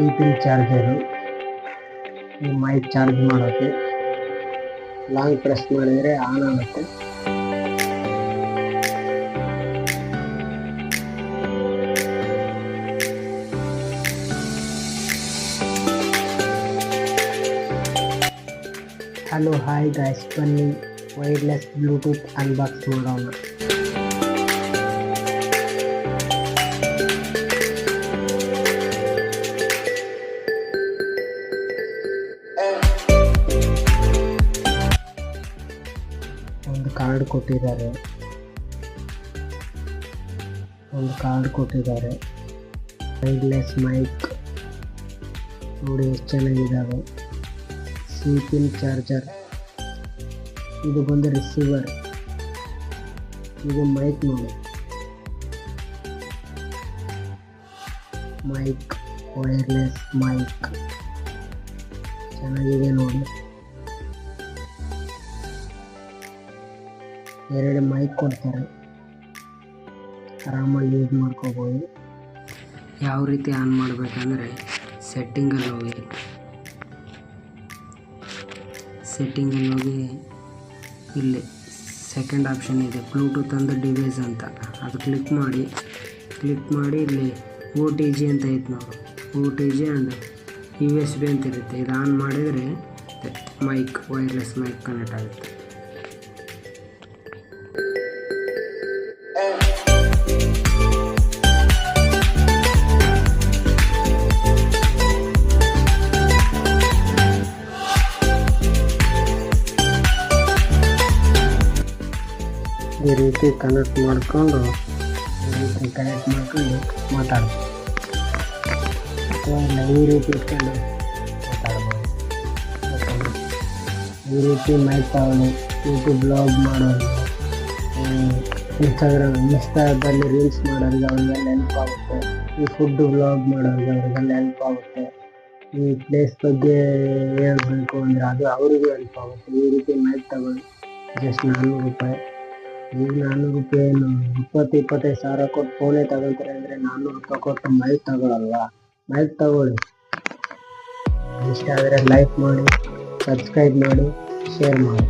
C pin charger ಈ mic charge ಮಾಡೋಕ್ಕೆ long press ಮಾಡಿದರೆ ಆನ್ ಆಗುತ್ತೆ ಹಲೋ ಹಾಯ್ ಗಾಯ್ಸ್ ಬನ್ನಿ ವೈರ್ಲೆಸ್ ಬ್ಲೂಟೂತ್ ಅನ್ಬಾಕ್ಸ್ ಮಾಡೋಣ ಕಾರ್ಡ್ ಕೊಟ್ಟಿದ್ದಾರೆ. ಒಂದು ಕಾರ್ಡ್ ಕೊಟ್ಟಿದ್ದಾರೆ. ವೈರ್ಲೆಸ್ ಮೈಕ್ ನೋಡಿ ಎಷ್ಟು ಚೆನ್ನಾಗಿದ್ದಾವೆ. ಸಿ ಪಿನ್ ಚಾರ್ಜರ್ ಇದು ಬಂದು ರಿಸೀವರ್ ಇದು ಮೈಕ್ ನೋಡಿ. ಮೈಕ್ ವೈರ್ಲೆಸ್ ಮೈಕ್ ಚೆನ್ನಾಗಿದೆ ನೋಡಿ. ಎರಡು ಮೈಕ್ ಕೊಡ್ತಾರೆ. ಆರಾಮಾಗಿ ಯೂಸ್ ಮಾಡ್ಕೋಬೋದು. ಯಾವ ರೀತಿ ಆನ್ ಮಾಡಬೇಕಂದ್ರೆ ಸೆಟ್ಟಿಂಗಲ್ಲಿ ಹೋಗಿ. ಸೆಟ್ಟಿಂಗಲ್ಲಿ ಹೋಗಿ ಇಲ್ಲಿ ಸೆಕೆಂಡ್ ಆಪ್ಷನ್ ಇದೆ. ಬ್ಲೂಟೂತ್ ಅಂದ ಡಿವೈಸ್ ಅಂತ. ಅದು ಕ್ಲಿಕ್ ಮಾಡಿ. ಕ್ಲಿಕ್ ಮಾಡಿ ಇಲ್ಲಿ ಓ ಟಿ ಜಿ ಅಂತ ಐತೆ ನಾವು O T G and U S B ಅಂತ ಇರುತ್ತೆ. ಇದು ಆನ್ ಮಾಡಿದರೆ ಮೈಕ್ ವೈರ್ಲೆಸ್ ಮೈಕ್ ಕನೆಕ್ಟ್ ಆಗುತ್ತೆ. ಈ ರೀತಿ ಕನೆಕ್ಟ್ ಮಾಡಿಕೊಂಡು ಈ ರೀತಿ ಕನೆಕ್ಟ್ ಮಾಡ್ಕೊಂಡು ಮಾತಾಡ್ಬೋದು ಅಥವಾ ಇಲ್ಲ ಈ ರೀತಿ ಇಟ್ಕೊಂಡು ಮಾತಾಡ್ಬೋದು ಯಾಕಂದ್ರೆ ಈ ರೀತಿ ಮೈಕ್ ತಗೊಂಡು ಯೂಟ್ಯೂಬ್ ಬ್ಲಾಗ್ ಮಾಡೋರು ಇನ್ಸ್ಟಾಗ್ರಾಮ್ ಇನ್ಸ್ಟಾದಲ್ಲಿ ರೀಲ್ಸ್ ಮಾಡೋರಿಗೆ ಅವ್ರಿಗೆಲ್ಲ ಹೆಲ್ಪ್ ಆಗುತ್ತೆ ಈ ಫುಡ್ ವ್ಲಾಗ್ ಮಾಡೋರಿಗೆ ಅವ್ರಿಗೆಲ್ಲ ಹೆಲ್ಪ್ ಆಗುತ್ತೆ ಈ ಪ್ಲೇಸ್ ಬಗ್ಗೆ ಹೇಳ್ಬೇಕು ಅಂದರೆ ಅದು ಅವರಿಗೂ ಹೆಲ್ಪ್ ಆಗುತ್ತೆ ಈ ರೀತಿ ಮೈಕ್ ತಗೊಂಡು ಜಸ್ಟ್ ನಾನ್ನೂರು ರೂಪಾಯಿ. ಈಗ ನಾನ್ನೂರು ರೂಪಾಯಿ ಏನು? ಇಪ್ಪತ್ತು, ಇಪ್ಪತ್ತೈದು ಸಾವಿರ ಕೊಟ್ಟು ಫೋನೇ ತಗೊಳ್ತಾರೆ ಅಂದರೆ ನಾನ್ನೂರು ರೂಪಾಯಿ ಕೊಟ್ಟು ಮೈಕ್ ತಗೊಳಲ್ಲ. ಮೈಕ್ ತಗೊಳ್ಳಿ. ಇಷ್ಟ ಆದರೆ ಲೈಕ್ ಮಾಡಿ ಸಬ್ಸ್ಕ್ರೈಬ್ ಮಾಡಿ ಶೇರ್ ಮಾಡಿ.